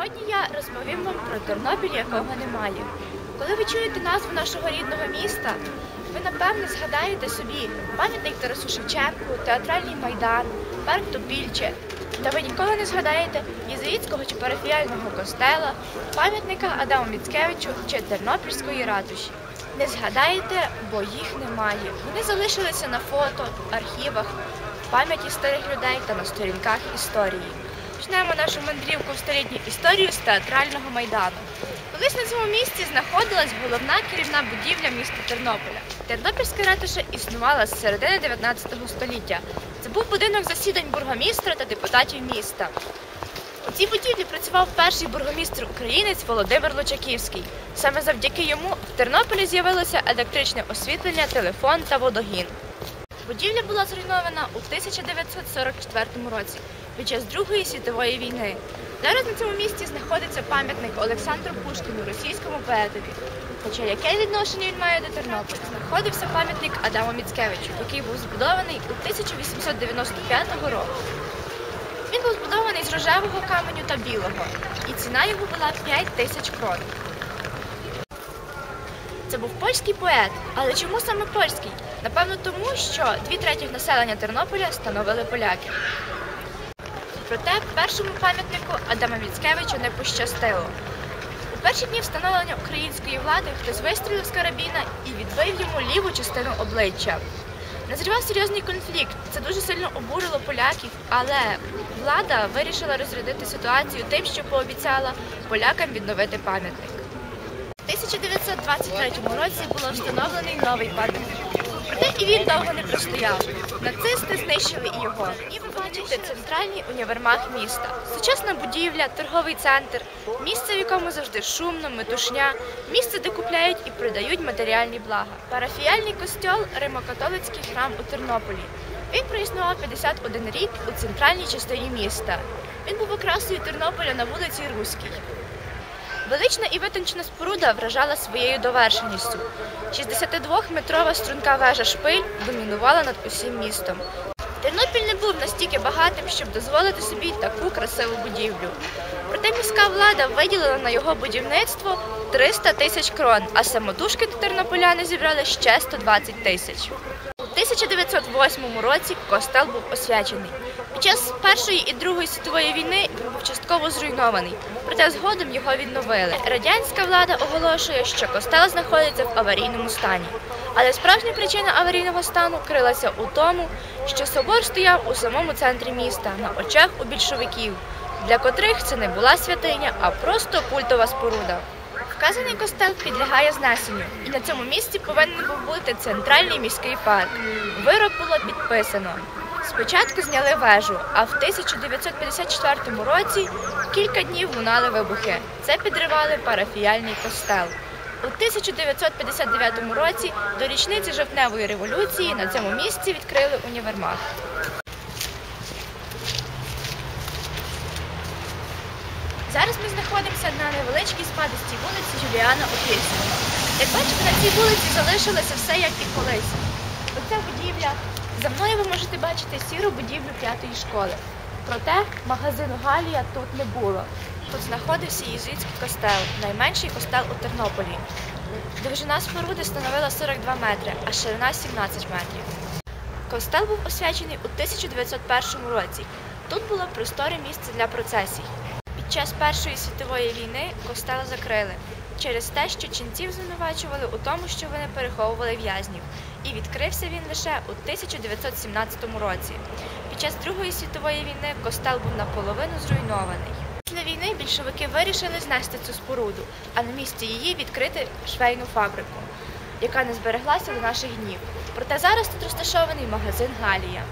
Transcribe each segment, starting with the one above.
Сьогодні я розповім вам про Тернопіль, якого немає. Коли ви чуєте назву нашого рідного міста, ви напевне згадаєте собі пам'ятник Тарасу Шевченку, театральний майдан, парк Топільче. Та ви ніколи не згадаєте єзуїтського чи парафіяльного костела, пам'ятника Адаму Міцкевичу чи Тернопільської ратуші. Не згадаєте, бо їх немає. Вони залишилися на фото, архівах, пам'яті старих людей та на сторінках історії. Почнемо нашу мандрівку в столітню історію з театрального майдану. Колись на цьому місці знаходилась головна керівна будівля міста Тернополя. Тернопільська ратуша існувала з середини 19 століття. Це був будинок засідань бургомістра та депутатів міста. У цій будівлі працював перший бургомістр українець Володимир Лучаківський. Саме завдяки йому в Тернополі з'явилося електричне освітлення, телефон та водогін. Будівля була зруйнована у 1944 році під час Другої світової війни. Зараз на цьому місці знаходиться пам'ятник Олександру Пушкіну, російському поетові. Хоча яке відношення він має до Тернополя? Знаходився пам'ятник Адаму Міцкевичу, який був збудований у 1895 року. Він був збудований з рожевого каменю та білого, і ціна його була 5 тисяч крон. Це був польський поет, але чому саме польський? Напевно, тому що дві третіх населення Тернополя становили поляки. Проте першому пам'ятнику Адама Міцкевича не пощастило. У перші дні встановлення української влади хтось вистрілив з карабіна і відбив йому ліву частину обличчя. Назрівав серйозний конфлікт. Це дуже сильно обурило поляків, але влада вирішила розрядити ситуацію тим, що пообіцяла полякам відновити пам'ятник. У 1923 році було встановлений новий пам'ятник. Проте і він довго не простояв. Нацисти знищили і його. І ви бачите центральний універмаг міста. Сучасна будівля, торговий центр, місце, в якому завжди шумно, метушня, місце, де купляють і продають матеріальні блага. Парафіяльний костьол Римокатолицький храм у Тернополі. Він проіснував 51 рік у центральній частині міста. Він був окрасою Тернополя на вулиці Руській. Велична і витончена споруда вражала своєю довершеністю. 62-метрова струнка вежа шпиль домінувала над усім містом. Тернопіль не був настільки багатим, щоб дозволити собі таку красиву будівлю. Проте міська влада виділила на його будівництво 300 тисяч крон, а самотужки тернополяни зібрали ще 120 тисяч. У 1908 році костел був освячений. Час Першої і Другої світової війни був частково зруйнований, проте згодом його відновили. Радянська влада оголошує, що костел знаходиться в аварійному стані. Але справжня причина аварійного стану крилася у тому, що собор стояв у самому центрі міста на очах у більшовиків, для котрих це не була святиня, а просто культова споруда. Вказаний костел підлягає знесенню, і на цьому місці повинен був бути центральний міський парк. Вирок було підписано. Спочатку зняли вежу, а в 1954 році кілька днів лунали вибухи. Це підривали парафіяльний костел. У 1959 році до річниці жовтневої революції на цьому місці відкрили універмаг. Зараз ми знаходимося на невеличкій спадистій вулиці Юліана Опільського. Як бачите, на цій вулиці залишилося все як і колись. Оця будівля. За мною ви можете бачити сіру будівлю п'ятої школи. Проте магазину Галія тут не було. Тут знаходився єзуїтський костел, найменший костел у Тернополі. Довжина споруди становила 42 метри, а ширина 17 метрів. Костел був освячений у 1901 році. Тут було просторе місце для процесій. Під час Першої світової війни костел закрили через те, що ченців звинувачували у тому, що вони переховували в'язнів, і відкрився він лише у 1917 році. Під час Другої світової війни костел був наполовину зруйнований. Після війни більшовики вирішили знести цю споруду, а на місці її відкрити швейну фабрику, яка не збереглася до наших днів. Проте зараз тут розташований магазин Галія.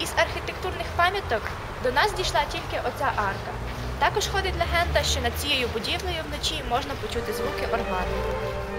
Із архітектурних пам'яток до нас дійшла тільки оця арка. Також ходить легенда, що над цією будівлею вночі можна почути звуки органу.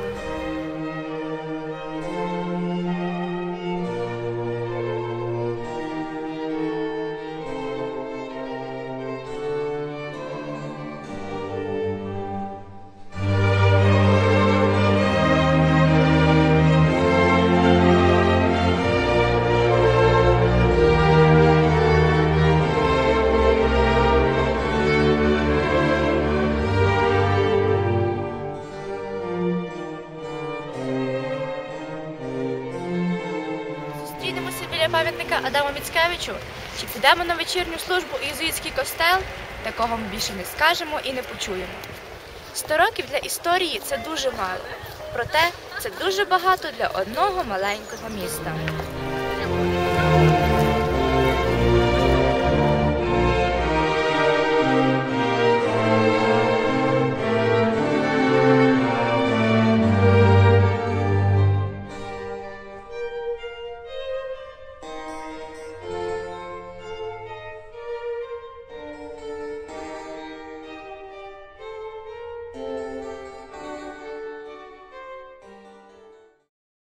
Біля пам'ятника Адаму Міцкевичу, чи підемо на вечірню службу у єзуїтський костел, такого ми більше не скажемо і не почуємо. Сто років для історії це дуже мало, проте це дуже багато для одного маленького міста.